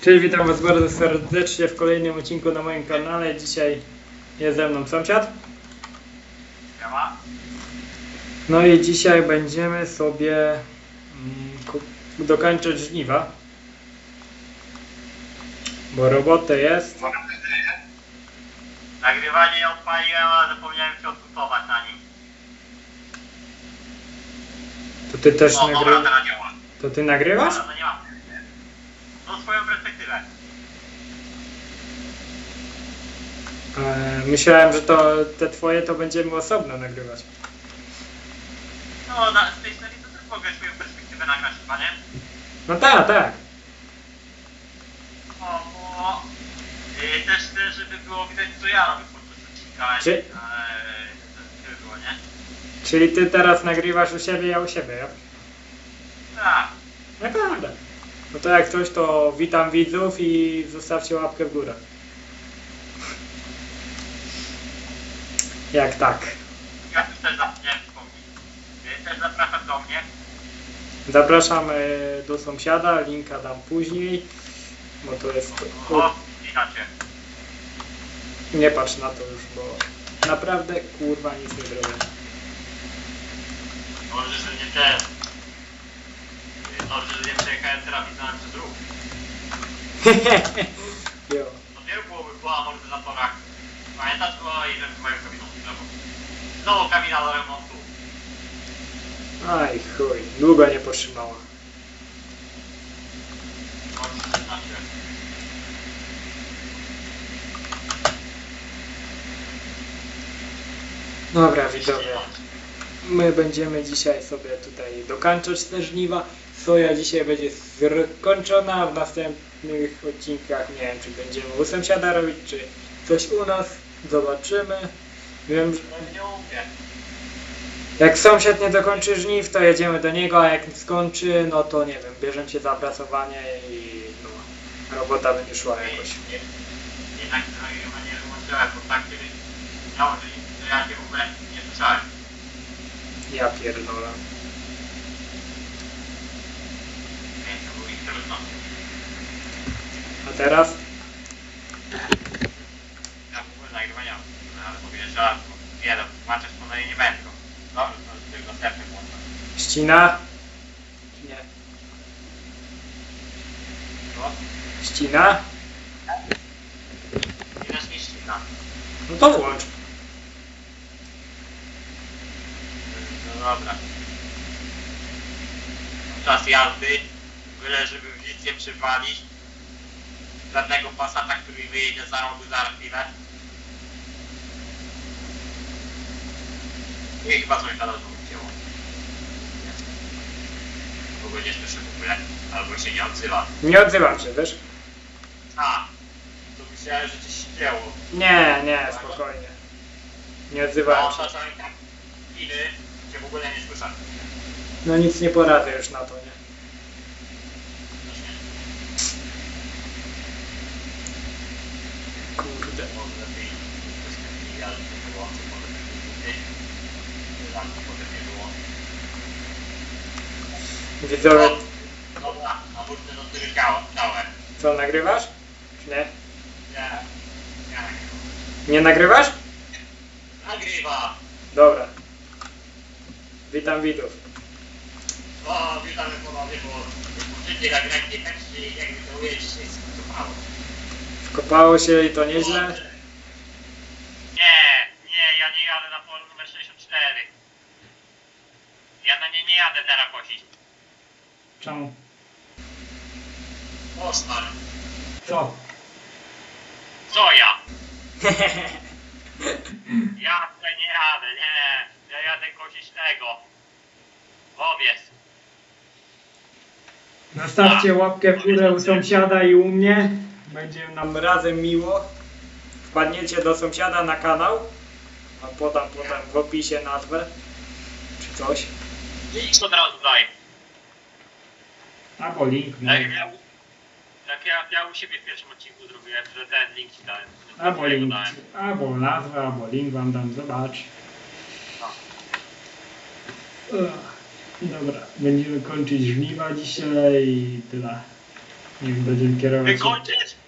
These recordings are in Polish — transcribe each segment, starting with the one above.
Cześć, witam Was bardzo serdecznie w kolejnym odcinku na moim kanale. Dzisiaj jest ze mną sąsiad. Siema. No i dzisiaj będziemy sobie mm, dokończyć żniwa. Bo roboty jest. Nagrywanie odpaliłem, ale zapomniałem się odkupować na nim. To Ty też O, dobra, nagry... teraz działa. To Ty nagrywasz? Mam. No swoją perspektywę. E, myślałem, że to te Twoje to będziemy osobno nagrywać. No, na, z tej serii to też mogę swoją perspektywę nagrać chyba, nie? No tak, tak. O, bo... Yy, też chcę, żeby było widać co ja robię podczas odcinka. Czy- by było, nie? Czyli Ty teraz nagrywasz u siebie, ja u siebie, ja? Tak. Naprawdę. No to jak coś, to witam widzów i zostawcie łapkę w górę. Jak tak. Ja już też zapomniałem wspomnieć. Też zapraszam do mnie. Zapraszam e, do sąsiada, linka dam później, bo to jest... O, witacie. Nie patrz na to już, bo naprawdę kurwa nic nie zrobię. Dobrze, że nie ten. Yy, Dobrze, że nie przejechałem terapizmem przez ruch. jo. Dopiero byłoby po amortyzatorach. Pamiętasz go i że moją kabiną. Znowu kabina do remontu. Aj chuj, długo nie potrzymała. Chodź. Dobra widzowie, my będziemy dzisiaj sobie tutaj dokończać te żniwa. Soja dzisiaj będzie skończona, w następnych odcinkach nie wiem czy będziemy u sąsiada robić, czy coś u nas, zobaczymy. Wiem, że jak sąsiad nie dokończy żniw, to jedziemy do niego, a jak skończy, no to nie wiem, bierzemy się za pracowanie i no, robota będzie szła jakoś. Jednak nie wyłączyłem, bo tak kiedyś miało, że że ja się w ogóle nie słyszałem. Ja pierdolę. Więc to był ich trudności. A teraz? Ja w ogóle nagrywania, no, ale mówię nie no, tłumaczę wspomnienie nie będę. Dobrze, to jest tylko następny włączę. Ścina? Czy nie? No, Ścina? też nie ścina. No to włącz. No dobra. Czas jazdy, byle żeby w nic nie przypalić. Żadnego pasata, który wyjedzie za rogu za chwilę. I chyba coś zaraz wzięło. Bo nie słyszę w ogóle, albo się nie odzywa. Nie odzywam się, wiesz? A, to myślałem, że coś ścięło. Nie, nie, spokojnie. Nie odzywałem No, się. czasami tak chwily cię w ogóle nie słyszę. No nic nie poradzę już na to, nie? Kurde. Może lepiej wystąpili, ale to wyłączę, może lepiej tutaj. Tam to potem nie było. Widzowie, Dobra, a burty do działa, całe. co, nagrywasz? Czy nie? Nie, nie. Nie nagrywasz? Nagrywa! Dobra. Witam widzów. O, witamy ponownie, bo jak jak nie tekście, jakby to ujęcie się skopało. Wkopało się i to nieźle. Nie, nie, ja nie jadę na polu numer 64. Ja na nie nie jadę teraz kosić. Czemu? Osmar. Co? Co ja? Ja tutaj nie jadę, nie. Ja jadę kosić tego. Owiec. Zostawcie łapkę w górę u sąsiada i u mnie. Będzie nam razem miło. Wpadniecie do sąsiada na kanał. A podam potem w opisie nazwę. Czy coś. Link od razu daj. Albo link. no. Jak ja, jak ja, ja u siebie w pierwszym odcinku zrobiłem, że ten link ci dałem. Albo link. dałem. Albo nazwę, albo link wam dam. Zobacz. No. Dobra, będziemy kończyć żniwa dzisiaj i tyle. Niech będzie kierować. Wykończyć?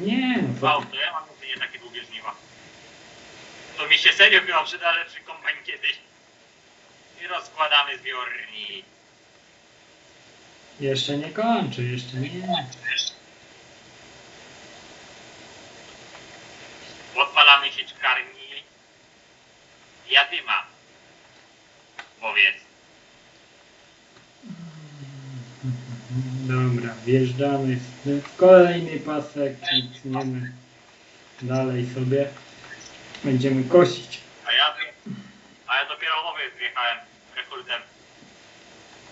Nie, no to ja mam nie takie długie żniwa. To mi się serio chyba przyda lepszy kombajn kiedyś. I rozkładamy zbiornik. Jeszcze nie kończy, jeszcze nie. Odpalamy sieczkarni. Jadyma. Powiedz. Dobra, wjeżdżamy w kolejny pasek i tniemy dalej sobie. Będziemy kosić. A ja, a ja dopiero nowy zjechałem rekordem.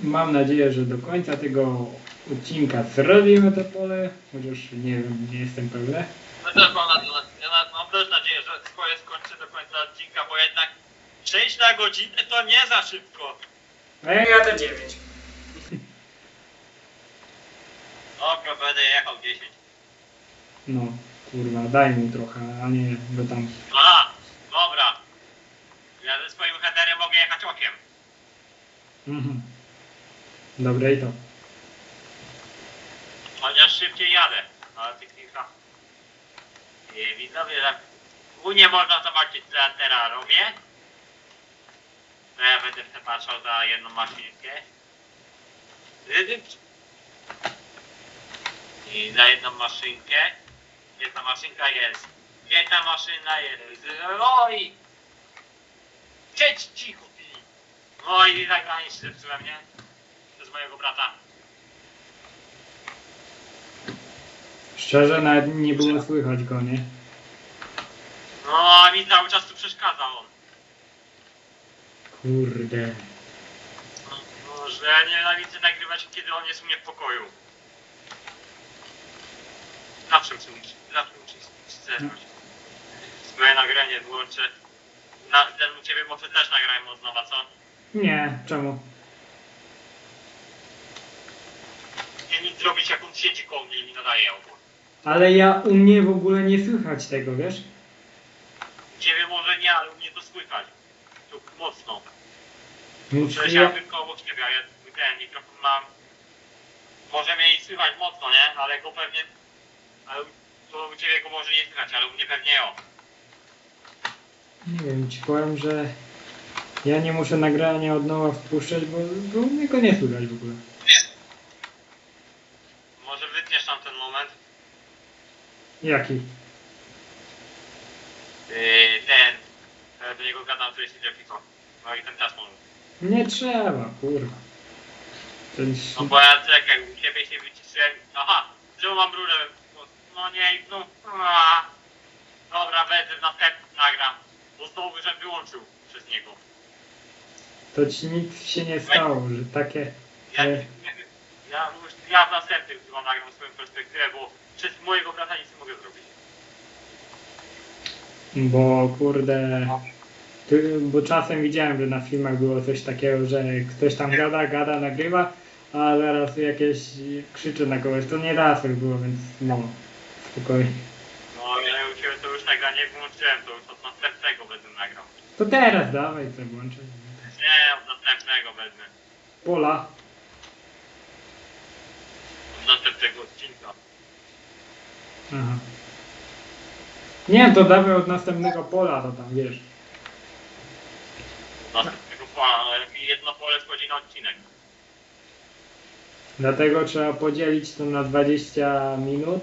Mam nadzieję, że do końca tego odcinka zrobimy to pole, chociaż nie wiem, nie jestem pewny. No też mam, na, ja na, mam też nadzieję, że swoje skończę do końca odcinka, bo jednak 6 na godzinę to nie za szybko. A ja jadę 9. Dobra, będę jechał 10. No, kurwa, daj mu trochę, a nie, bo tam... Aha, dobra. Ja ze swoim headerem mogę jechać okiem. Mhm. Dobre i to. Chociaż szybciej jadę. Ale tych kilka. I widzowie, że u nie można zobaczyć co ja teraz robię. To ja będę patrzał za jedną maszynkę. I za jedną maszynkę. Ta maszynka jest? Ta maszyna jest? Oj! Siedź cicho! No i zagranie się zepsułem, nie? Przez mojego brata. Szczerze, nawet nie było słychać go, nie? No, a mi cały czas tu przeszkadza on. Kurde. No, że ja nienawidzę nagrywać, kiedy on jest u mnie w pokoju. Zawsze muszę mieć, zawsze muszę zerwać. Swoje nagranie włączę. Na, ten u ciebie może też nagrajmy od nowa, co? Nie, czemu? Nie nic zrobić, jak on siedzi koło mnie i mi nadaje obok. Ale ja u mnie w ogóle nie słychać tego, wiesz? U ciebie może nie, ale u mnie to słychać. Tu mocno. Przecież ja ja, tylko obok ciebie, a ja ten mikrofon mam. Może mnie i słychać mocno, nie? Ale go pewnie. Ale to u ciebie go może nie słychać, ale u mnie pewnie o. nie wiem, ci powiem, że ja nie muszę nagrania od nowa wpuszczać, bo, bo u mnie go nie słychać w ogóle. Może wytniesz tam ten moment. Jaki? Yy, ten. Do niego gadam, to jest Fico. No i ten czas może. Nie trzeba, kurwa. Ten... No bo ja czekaj, u ciebie się wyciszyłem. Aha, czemu mam rurę? No nie, no. A. Dobra, będę następny nagram. Bo znowu żem wyłączył przez niego. To ci nic się nie stało, że takie... Ja, E. ja, już, ja w następnym chyba nagram swoją perspektywę, bo przez mojego brata nic nie mogę zrobić. Bo kurde... Ty, bo czasem widziałem, że na filmach było coś takiego, że ktoś tam gada, gada, nagrywa, a zaraz jakieś krzyczy na kogoś. To nie raz już było, więc no, spokojnie. No ja u Ciebie to już nagranie włączyłem, to już od następnego będę nagrał. To teraz dawaj, co włączę. Nie, od następnego będę. Pola. Od następnego odcinka. Aha. Nie, to dawaj od następnego pola, to tam wiesz. Od następnego pola, jak mi jedno pole wchodzi na odcinek. Dlatego trzeba podzielić to na 20 minut.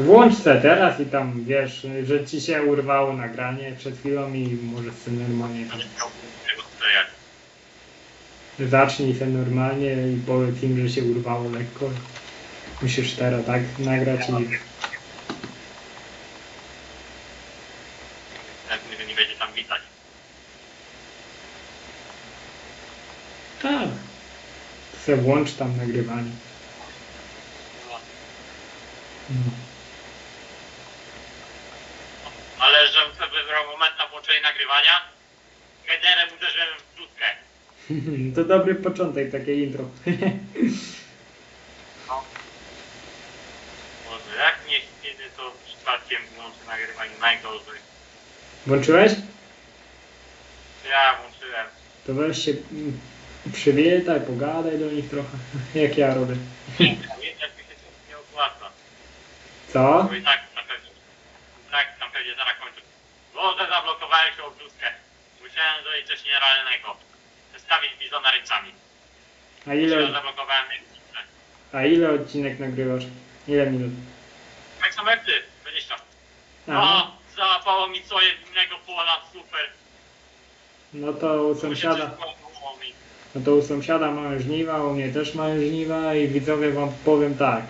Włącz se teraz i tam wiesz, że ci się urwało nagranie przed chwilą i może sobie normalnie tam. Zacznij se normalnie i powiedz im, że się urwało lekko. Musisz teraz tak nagrać i mnie nie będzie tam widać. tak. Se włącz tam nagrywanie. No. Ale żebym sobie wybrał moment na włączenie nagrywania, headerem uderzyłem w bluzkę. To dobry początek, takie intro. No. Może jak nie kiedy to przypadkiem włączę nagrywanie najgorzej. Włączyłeś? Ja włączyłem. To weź się mm, Przywitaj, pogadaj do nich trochę, jak ja robię. Mi się to nie opłaca. Co? Bo i tak na pewno, tak na pewno zaraz kończę. Może zablokowałem się o bluzkę. Musiałem zrobić coś nierealnego. Zostawić bizona ręcami. A Ile? zablokowałem a ile odcinek nagrywasz? Ile minut? Tak samo jak ty, 20. A, No, załapało mi co jednego pola, super. no to u sąsiada, no to u sąsiada mamy żniwa, u mnie też mamy żniwa i widzowie wam powiem tak.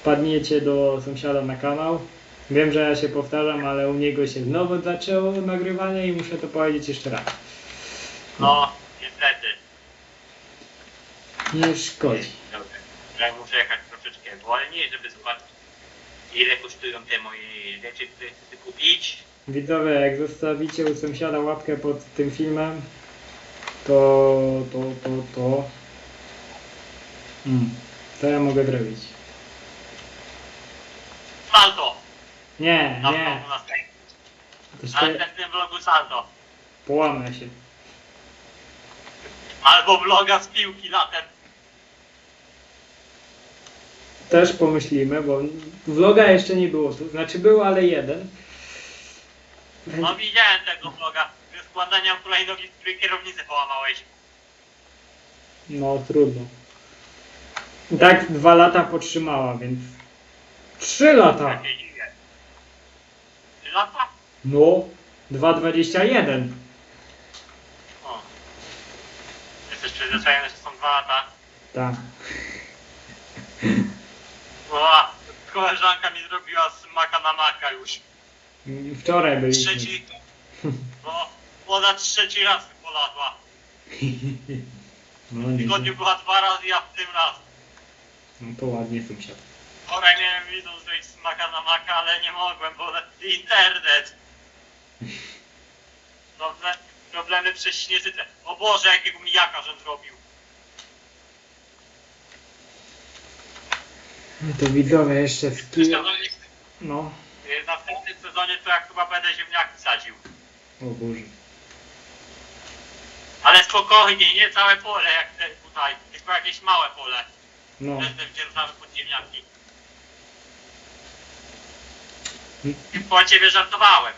Wpadniecie do sąsiada na kanał. Wiem, że ja się powtarzam, ale u niego się znowu zaczęło nagrywanie i muszę to powiedzieć jeszcze raz. No. Nie szkodzi. Dobra. Ja muszę jechać troszeczkę wolniej, żeby zobaczyć ile kosztują te moje rzeczy, które chcę kupić. Widzowie, jak zostawicie u sąsiada łapkę pod tym filmem, to, to, to, to, mm, to ja mogę zrobić. Salto! Nie, Na nie, vlogu następnym. to Na się następnym vlogu salto. połamę się. Albo vloga z piłki latem. Też pomyślimy, bo vloga jeszcze nie było tu, znaczy był, ale jeden. No widziałem tego vloga. Ze składania hulajnogi, z której kierownicę połamałeś. No trudno. I tak dwa lata potrzymała, więc trzy lata. Trzy lata? No, 2,21. O. Jesteś przyzwyczajony, że są dwa lata. Tak. O, koleżanka mi zrobiła z maka na maka już. Wczoraj byliśmy. Trzeci. No, woda trzeci raz poladła. No, W nie, tygodniu była dwa razy, a w tym raz. no to ładnie sąsiad. Wczoraj miałem widzą zrobić z maka na maka, ale nie mogłem, bo internet. Proble problemy przez śnieżycę. O Boże, jakiego mijaka żem zrobił. To widzowie jeszcze W sezonie, No. w następnym sezonie to jak chyba będę ziemniaki sadził. O Boże. Ale spokojnie, nie całe pole jak te tutaj, tylko jakieś małe pole. No. Będę wdzierżawy pod ziemniaki. Po ciebie żartowałem.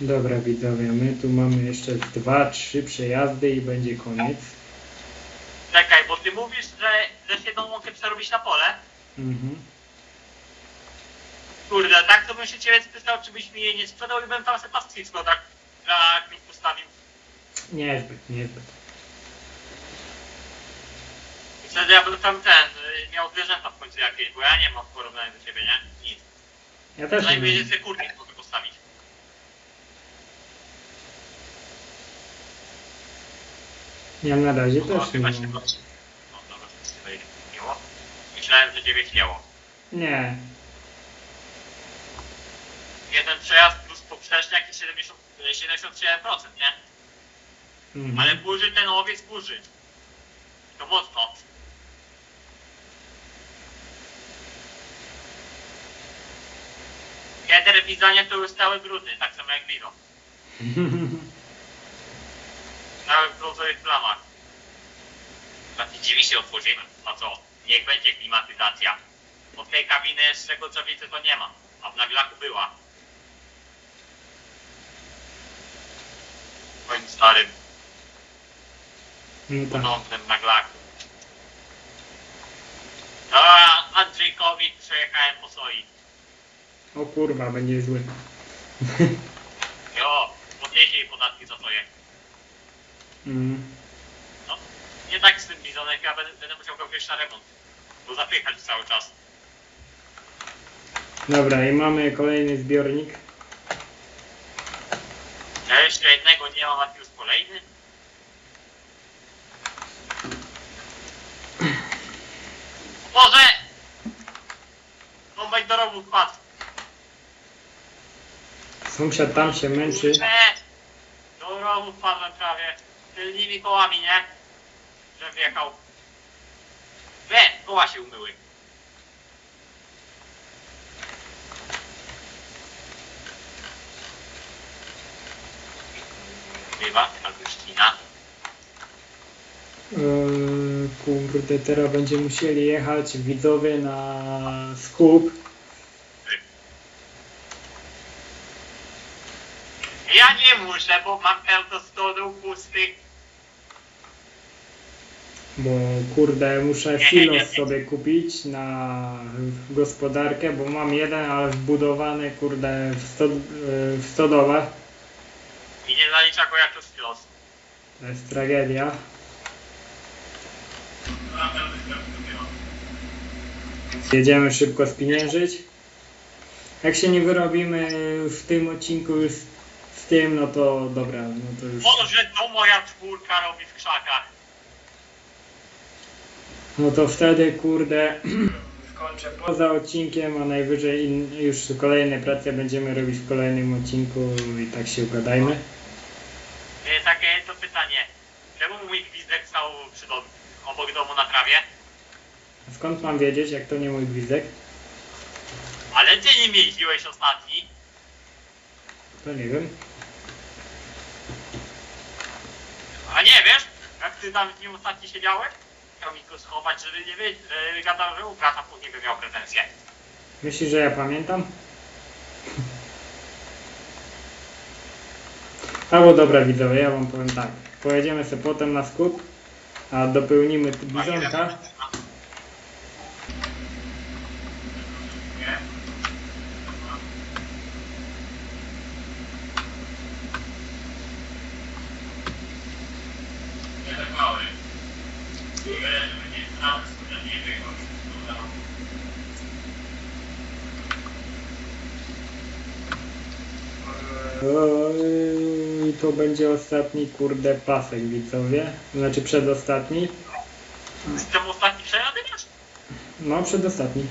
Dobra widzowie, my tu mamy jeszcze dwa, trzy przejazdy i będzie koniec. Czekaj, bo ty mówisz, że chcesz jedną łąkę przerobić na pole? Mhm. Kurde, tak to bym się ciebie spytał, czy byś mi jej nie sprzedał i bym tam sobie pastwisko tak tak mi postawił. Niezbyt, niezbyt. I wtedy ja bym tam ten, y, miał zwierzęta w końcu jakieś, bo ja nie mam w porównaniu do ciebie, nie? Nic. Ja też nie Przynajmniej mam. sobie kurki mogę postawić. Ja na razie też nie mam. No dobra, to miło. Myślałem, że ciebie chciało. Nie. Jeden przejazd plus poprzeczniak i 70, y, 77%, nie? Mhm. Ale burzy ten owiec burzy. To mocno. Kiedy wizanie to już stały brudny, tak samo jak wino. Cały w brązowych plamach. Znaczy dziwi się otworzymy. A co? Niech będzie klimatyzacja. Bo w tej kabiny z czego co widzę to nie ma. A w naglaku była. Moim starym No tak. naglaku. A Andrzejkowi przejechałem po soi. O kurwa, będzie zły. Jo, podniesie jej podatki za soję. Mm. No, nie tak z tym bizonem, ja będę, będę musiał go wieść na remont. Bo zapychać cały czas. Dobra, i mamy kolejny zbiornik. Ja jeszcze jednego nie mam, a już kolejny. Boże! Kombajn do rowu wpadł. Sąsiad tam się męczy. Kurczę! Do rowu wpadłem prawie. Tylnymi kołami, nie? Że wjechał. We, koła się umyły. nagrywa, Agustina. Eee, kurde, teraz będziemy musieli jechać widzowie na skup. Ja nie muszę, bo mam pełno stodół pustych. Bo kurde, muszę silos sobie kupić na gospodarkę, bo mam jeden, ale wbudowany kurde w, sto, w stodole. I nie zalicza go jako sklos. To jest tragedia. Jedziemy szybko spieniężyć. Jak się nie wyrobimy w tym odcinku już z tym, no to dobra, no to już. Może to moja czwórka robi w krzakach. No to wtedy kurde skończę poza odcinkiem, a najwyżej in, już kolejne prace będziemy robić w kolejnym odcinku i tak się ugadajmy. E, takie to pytanie. Czemu mój gwizdek stał przy dom, obok domu na trawie? A skąd mam wiedzieć, jak to nie mój gwizdek? Ale ty nim jeździłeś ostatni. To nie wiem. A nie wiesz, jak ty tam z nim ostatni siedziałeś? Chciał mi go schować, żeby nie wiedzieć, gadał, że u brata później by miał pretensje. Myślisz, że ja pamiętam? Albo dobra widzowie, ja wam powiem tak. Pojedziemy sobie potem na skup, a dopełnimy bizonka. Nie tak mały. Nie znam, nie wiem, Oj, to będzie ostatni kurde pasek widzowie. Znaczy przedostatni. Z tym ostatni przejady masz? No przedostatni.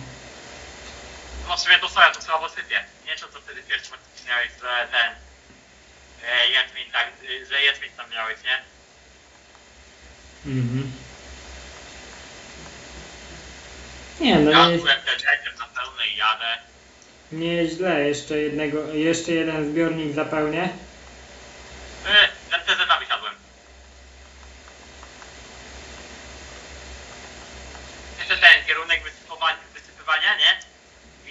No to sobie to słabo sypie. Nie wiem, co wtedy pierwszy odcinek miałeś, że ten... E, jęczmień tak, że jęczmień tam miałeś, nie? Mhm. Nie no Ja nie, byłem też na pełne i jadę. nie jest źle. Jeszcze jednego, jeszcze jeden zbiornik zapełnię. E, na TZ wysiadłem. Jeszcze ten kierunek wysypowania, wysypywania, nie?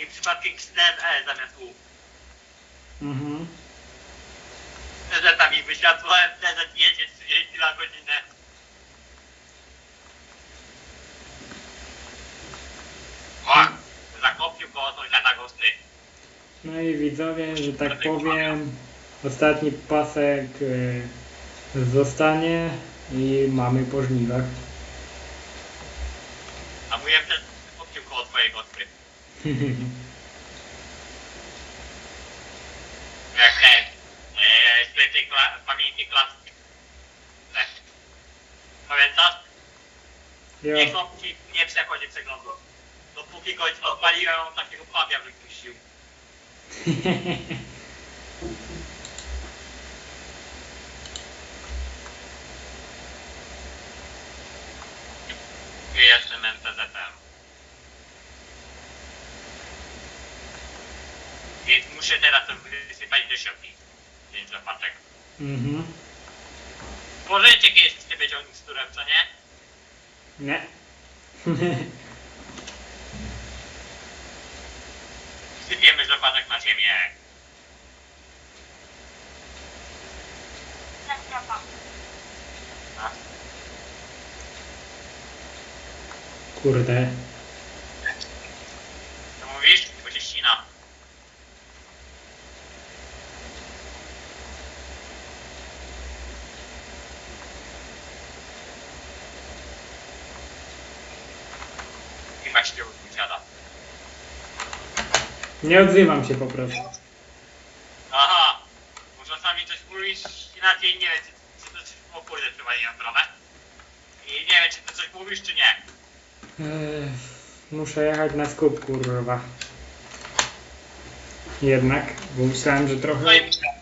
I przypadkiem krzyknąłem E zamiast U. Mhm. TZ mi wysiadłem, TZ jedzie 30 na godzinę. O! Zakopił koło sąsiada gosty. No i widzowie, że tak powiem, ostatni pasek e, zostanie i mamy po żniwach. A mówiłem też zakopił koło twojej gosty. Jak ten, e, świętej kla- pamięci klaski. Tak. Pamiętasz? Jo. Niech on ci nie przechodzi przeglądu. Dopóki go odpaliłem, on takiego pawia wypuścił. I jeszcze MTZM. Więc muszę teraz to wysypać do środki. Pięć zapaczek. mhm. Możecie kiedyś z ciebie ciągnik z turem, co nie? Nie. Sypiemy zapaczek na ziemię. A, Kurde. Co mówisz? Bo się ścina. Nie odzywam się po prostu. Aha, bo czasami coś mówisz inaczej nie wiem, czy, czy to coś było kurde chyba nie stronę. I nie wiem, czy ty coś mówisz, czy nie. Ech, muszę jechać na skup, kurwa. Jednak, bo myślałem, że trochę... No i myślałem,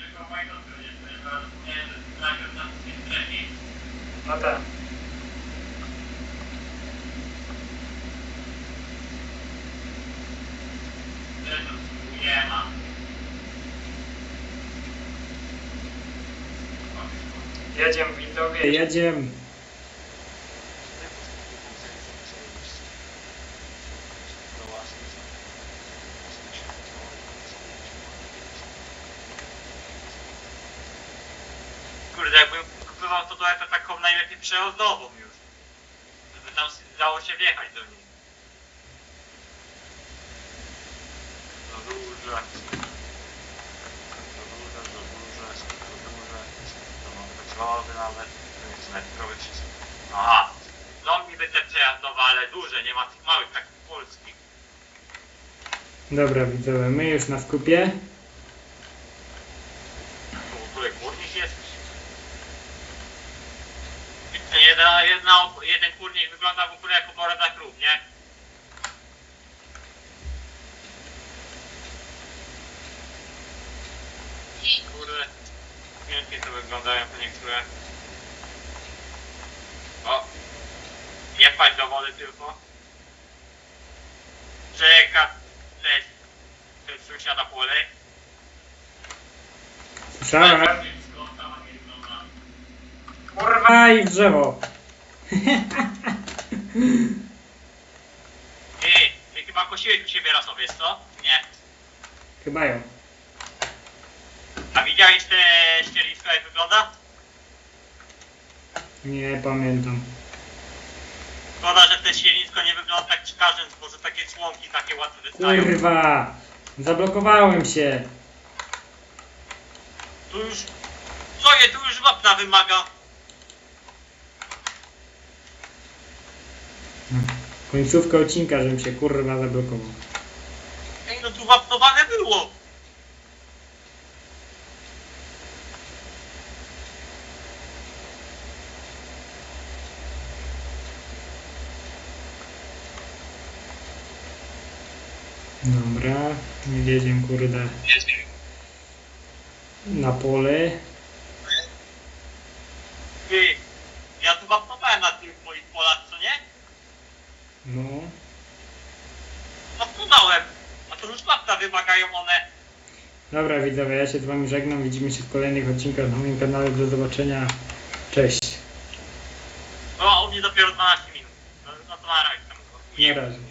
że kochaj, to jest, że nie, że najpierw na tym wcześniej. No tak. Nie ma. Jedziemy widzowie, jedziemy. Kurde, jakbym kupował to Toyotę taką najlepiej przejazdową już. Żeby tam dało się wjechać do niej. Za duże. Za duże, za duże, za duże. Petrolowy nawet. Aha. No by te przejazdowe, ale duże, nie ma tych małych takich polskich. Dobra widzowie, my już na skupie. W ogóle kurnik jest. Jedna, jedna, jeden kurnik wygląda w ogóle jako boroda krów, nie? I kurde, pięknie to wyglądają te niektóre. O! Nie wpaść do wody tylko. Czeka, też, też sąsiada pole. Słyszałem? Kurwa i w drzewo. Ty, ty chyba kosiłeś u siebie raz wiesz co? Nie. Chyba ją. A widziałeś te ściernisko jak wygląda? Nie pamiętam. Szkoda, że te ściernisko nie wygląda tak czkarzem, bo że takie członki takie łatwe wystają. Kurwa! Zablokowałem się. Tu już... Co je, tu już wapna wymaga. Końcówka odcinka, żebym się kurwa zablokował. Ej, no tu wapnowane było. Dobra, jedziemy kurde na pole. Ty, ja tu wapnowałem na tych moich polach, co nie? No. Wapnąłem. A to już wapna wymagają one. Dobra widzowie, ja się z wami żegnam. Widzimy się w kolejnych odcinkach na moim kanale. Do zobaczenia. Cześć. No, a u mnie dopiero 12 minut. No, no to na razie tam. Na razie.